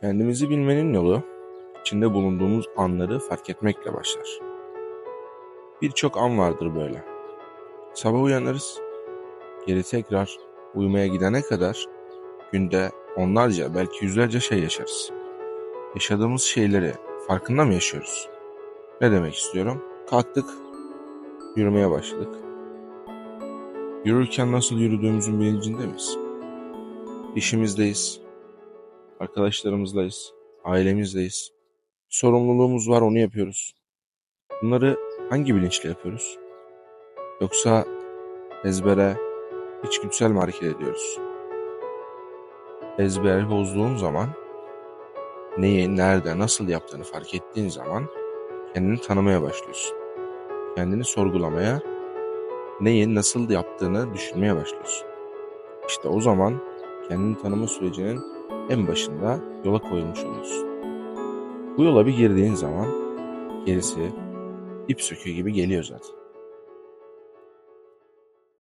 Kendimizi bilmenin yolu, içinde bulunduğumuz anları fark etmekle başlar. Birçok an vardır böyle. Sabah uyanırız, geri tekrar uyumaya gidene kadar günde onlarca belki yüzlerce şey yaşarız. Yaşadığımız şeyleri farkında mı yaşıyoruz? Ne demek istiyorum? Kalktık, yürümeye başladık. Yürürken nasıl yürüdüğümüzün bilincinde miyiz? İşimizdeyiz, arkadaşlarımızdayız, ailemizdeyiz. Sorumluluğumuz var, onu yapıyoruz. Bunları hangi bilinçle yapıyoruz? Yoksa ezbere, içgüdüsel mi hareket ediyoruz? Ezber bozduğun zaman, neyi, nerede, nasıl yaptığını fark ettiğin zaman kendini tanımaya başlıyorsun. Kendini sorgulamaya, neyi, nasıl yaptığını düşünmeye başlıyorsun. İşte o zaman kendini tanıma sürecinin en başında yola koyulmuş oluyorsun. Bu yola bir girdiğin zaman gerisi ip söküğü gibi geliyor zaten.